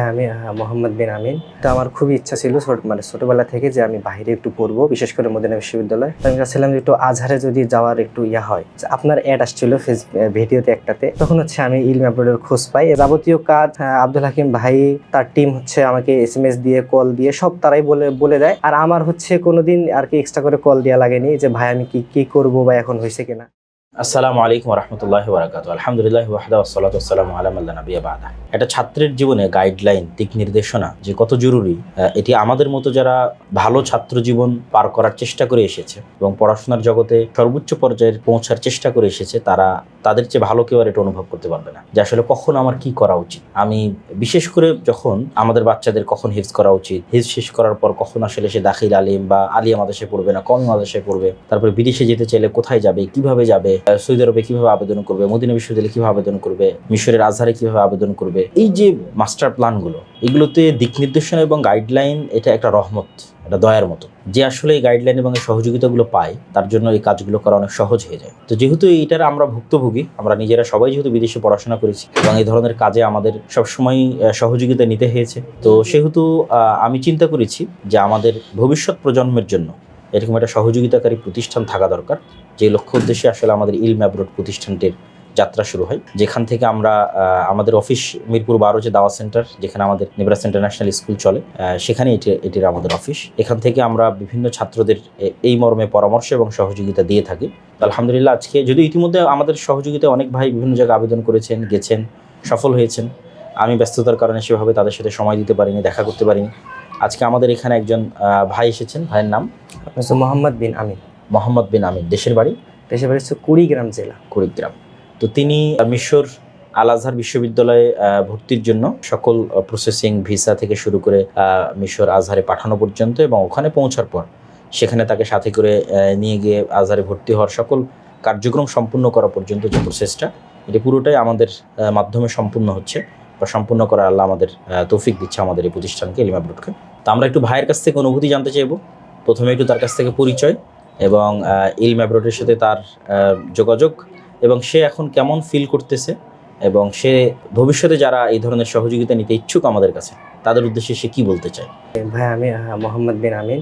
ভাই আমি মোহাম্মদ বিন আমিন। তো আমার খুবই ইচ্ছা ছিল মানে ছোটবেলা থেকে যে আমি বাইরে একটু পড়ব বিশেষ করে মদিনা বিশ্ববিদ্যালয়। তো আমি চাচ্ছিলাম যে একটু আজহারে যদি যাওয়ার একটু ইয়া হয়। আপনার অ্যাড আসছিল ফেস ভিডিওতে একটাতে। তখন হচ্ছে আমি ইলম অ্যাপ্রোডের খোঁজ পাই। যাবতীয় কাজ আহ, আব্দুল হাকিম ভাই তার টিম হচ্ছে আমাকে এস এম এস দিয়ে কল দিয়ে সব তারাই বলে বলে দেয়। আর আমার হচ্ছে কোনোদিন আর কি এক্সট্রা করে কল দেওয়া লাগেনি যে ভাই আমি কি কি করব বা এখন হয়েছে কিনা? আসসালামু আলাইকুম রহমতুল্লাহ বারাকাতু আলহামদুলিল্লাহ ওয়াহদা ওসালাত আসসালামু আলাম আল্লাহ নবী বাদা। একটা ছাত্রের জীবনে গাইডলাইন, দিক নির্দেশনা যে কত জরুরি এটি আমাদের মতো যারা ভালো ছাত্র জীবন পার করার চেষ্টা করে এসেছে এবং পড়াশোনার জগতে সর্বোচ্চ পর্যায়ে পৌঁছার চেষ্টা করে এসেছে, তারা তাদের চেয়ে ভালো কেউ আর এটা অনুভব করতে পারবে না। যে আসলে কখন আমার কি করা উচিত? আমি বিশেষ করে যখন আমাদের বাচ্চাদের কখন হিফজ করা উচিত, হিফজ শেষ করার পর কখন আসলে সে দাখিল আলিম বা আলিয়া মাদেশে পড়বে না, কম মাদেশে পড়বে, তারপরে বিদেশে যেতে চাইলে কোথায় যাবে, কীভাবে যাবে সৌদি আরবে কীভাবে আবেদন করবে, মদিনা বিশ্ববিদ্যালয়ে কীভাবে আবেদন করবে, মিশরের আজহারে কীভাবে আবেদন করবে, এই যে মাস্টার প্ল্যানগুলো, এগুলোতে দিক নির্দেশনা এবং গাইডলাইন, এটা একটা রহমত এটা দয়ার মতো। যে আসলে এই গাইডলাইন এবং এই সহযোগিতাগুলো পায়, তার জন্য এই কাজগুলো করা অনেক সহজ হয়ে যায়। তো যেহেতু এইটার আমরা ভুক্তভোগী, আমরা নিজেরা সবাই যেহেতু বিদেশে পড়াশোনা করেছি, এবং এই ধরনের কাজে আমাদের সবসময় সহযোগিতা নিতে হয়েছে, তো সেহেতু আমি চিন্তা করেছি যে আমাদের ভবিষ্যৎ প্রজন্মের জন্য এরকম একটা সহযোগিতাকারী প্রতিষ্ঠান থাকা দরকার। যে লক্ষ্য উদ্দেশ্যে আসলে আমাদের ইলম অ্যাব্রোড প্রতিষ্ঠানটির যাত্রা শুরু হয়। যেখান থেকে আমরা আমাদের অফিস মিরপুর বারো যে দাওয়া সেন্টার, যেখানে আমাদের নেবরাস ইন্টারন্যাশনাল স্কুল চলে সেখানে এটি, এটির আমাদের অফিস। এখান থেকে আমরা বিভিন্ন ছাত্রদের এই মর্মে পরামর্শ এবং সহযোগিতা দিয়ে থাকি। আলহামদুলিল্লাহ, আজকে যদি ইতিমধ্যে আমাদের সহযোগিতায় অনেক ভাই বিভিন্ন জায়গায় আবেদন করেছেন, গেছেন, সফল হয়েছেন, আমি ব্যস্ততার কারণে সেভাবে তাদের সাথে সময় দিতে পারিনি, দেখা করতে পারিনি। আজকে আমাদের এখানে একজন ভাই এসেছেন ভাইয়ের নাম? আপনার হচ্ছে মোহাম্মদ বিন আমিন। মোহাম্মদ বিন আমিন দেশের বাড়ি? দেশের বাড়ি হচ্ছে কুড়িগ্রাম জেলা। কুড়িগ্রাম। তো তিনি মিশর আল আজহার বিশ্ববিদ্যালয়ে ভর্তির জন্য সকল প্রসেসিং ভিসা থেকে শুরু করে মিশর আজহারে পাঠানো পর্যন্ত এবং ওখানে পৌঁছার পর সেখানে তাকে সাথে করে নিয়ে গিয়ে আজহারে ভর্তি হওয়ার সকল কার্যক্রম সম্পূর্ণ করা পর্যন্ত যে প্রসেসটা এটি পুরোটাই আমাদের মাধ্যমে সম্পূর্ণ হচ্ছে বা সম্পূর্ণ করা আল্লাহ আমাদের তৌফিক দিচ্ছে আমাদের এই প্রতিষ্ঠানকে এলিমা ব্রুটকে। তো আমরা একটু ভাইয়ের কাছ থেকে অনুভূতি জানতে চাইব। প্রথমে একটু তার কাছ থেকে পরিচয় এবং ইল ম্যাব্রোডের সাথে তার যোগাযোগ এবং সে এখন কেমন ফিল করতেছে এবং সে ভবিষ্যতে যারা এই ধরনের সহযোগিতা নিতে ইচ্ছুক আমাদের কাছে তাদের উদ্দেশ্যে সে কি বলতে চায়? ভাই আমি মোহাম্মদ বিন আমিন।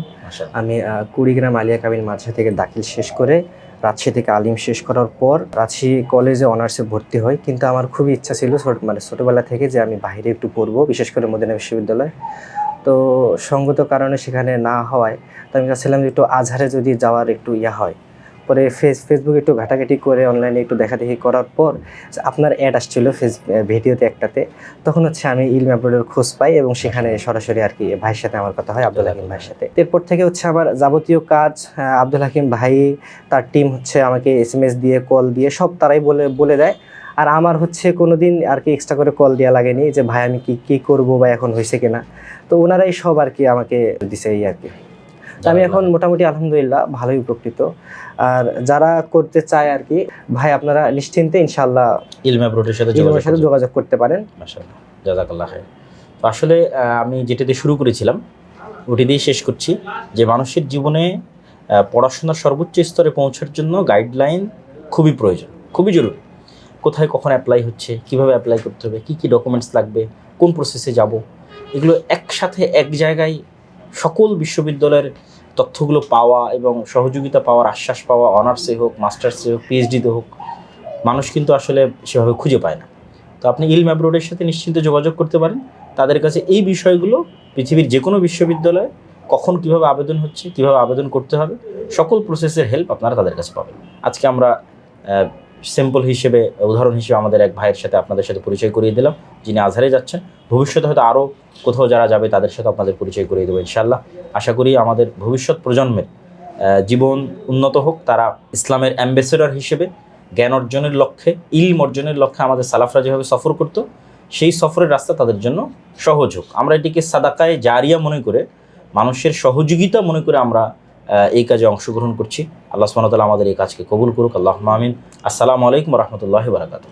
আমি কুড়িগ্রাম আলিয়া কাবিল মাদ্রাসা থেকে দাখিল শেষ করে রাজশাহী থেকে আলিম শেষ করার পর রাজশাহী কলেজে অনার্সে ভর্তি হই। কিন্তু আমার খুবই ইচ্ছা ছিল মানে ছোটোবেলা থেকে যে আমি বাইরে একটু পড়ব বিশেষ করে মদিনা বিশ্ববিদ্যালয়। তো সঙ্গত কারণে সেখানে না হওয়ায় তো আমি চাচ্ছিলাম যে একটু আজহারে যদি যাওয়ার একটু ইয়া হয়। পরে ফেস ফেসবুকে একটু ঘাটাঘাটি করে অনলাইনে একটু দেখাদেখি করার পর আপনার অ্যাড আসছিল ফেস ভিডিওতে একটাতে তখন হচ্ছে আমি ইলম অ্যাপ্রোডের খোঁজ পাই এবং সেখানে সরাসরি আর কি ভাইয়ের সাথে আমার কথা হয় আব্দুল হাকিম ভাইয়ের সাথে। এরপর থেকে হচ্ছে আমার যাবতীয় কাজ আব্দুল হাকিম ভাই তার টিম হচ্ছে আমাকে এস এম এস দিয়ে কল দিয়ে সব তারাই বলে বলে দেয়। আর আমার হচ্ছে কোনো দিন আর কি এক্সট্রা করে কল দেওয়া লাগেনি যে ভাই আমি কি কি করব বা এখন হয়েছে কিনা? তো ওনারাই সব আর কি আমাকে দিছে এই আর কি। তো আমি এখন মোটামুটি আলহামদুলিল্লাহ ভালোই উপকৃত। আর যারা করতে চায় আর কি ভাই আপনারা নিশ্চিন্তে ইনশাল্লাহ ইলম অ্যাব্রোডের সাথে ইলমের যোগাযোগ সাথে যোগাযোগ করতে পারেন। মাশাআল্লাহ জাজাকাল্লাহ তো আসলে আমি যেটাতে শুরু করেছিলাম ওটি দিয়ে শেষ করছি যে মানুষের জীবনে পড়াশোনার সর্বোচ্চ স্তরে পৌঁছার জন্য গাইডলাইন খুবই প্রয়োজন খুবই জরুরি। কোথায় কখন অ্যাপ্লাই হচ্ছে, কীভাবে অ্যাপ্লাই করতে হবে, কী কী ডকুমেন্টস লাগবে, কোন প্রসেসে যাব, এগুলো একসাথে এক জায়গায় সকল বিশ্ববিদ্যালয়ের তথ্যগুলো পাওয়া এবং সহযোগিতা পাওয়ার আশ্বাস পাওয়া অনার্সে হোক মাস্টার্সে হোক পিএইচডিতে হোক, মানুষ কিন্তু আসলে সেভাবে খুঁজে পায় না। তো আপনি ইলম অ্যাব্রোডের সাথে নিশ্চিন্তে যোগাযোগ করতে পারেন। তাদের কাছে এই বিষয়গুলো পৃথিবীর যে কোনো বিশ্ববিদ্যালয়ে কখন কীভাবে আবেদন হচ্ছে, কীভাবে আবেদন করতে হবে, সকল প্রসেসের হেল্প আপনারা তাদের কাছে পাবেন। আজকে আমরা সিম্পল হিসেবে, উদাহরণ হিসেবে আমাদের এক ভাইয়ের সাথে আপনাদের সাথে পরিচয় করিয়ে দিলাম, যিনি আজহারে যাচ্ছেন। ভবিষ্যতে হয়তো আরও কোথাও যারা যাবে, তাদের সাথে আপনাদের পরিচয় করিয়ে দেবো ইনশাল্লাহ আশা করি আমাদের ভবিষ্যৎ প্রজন্মের জীবন উন্নত হোক, তারা ইসলামের অ্যাম্বাসেডর হিসেবে, জ্ঞান অর্জনের লক্ষ্যে, ইলম অর্জনের লক্ষ্যে আমাদের সালাফরা যেভাবে সফর করতো, সেই সফরের রাস্তা তাদের জন্য সহজ হোক। আমরা এটিকে সাদাকায় জারিয়া মনে করে, মানুষের সহযোগিতা মনে করে আমরা এই কাজে অংশগ্রহণ করছি। আল্লাহ সুমতাল আমাদের এই কাজকে কবুল করুক। আল্লাহ মামিন আসসালামু আলাইকুম রহমতুল্লাহ বারাকাতুহ।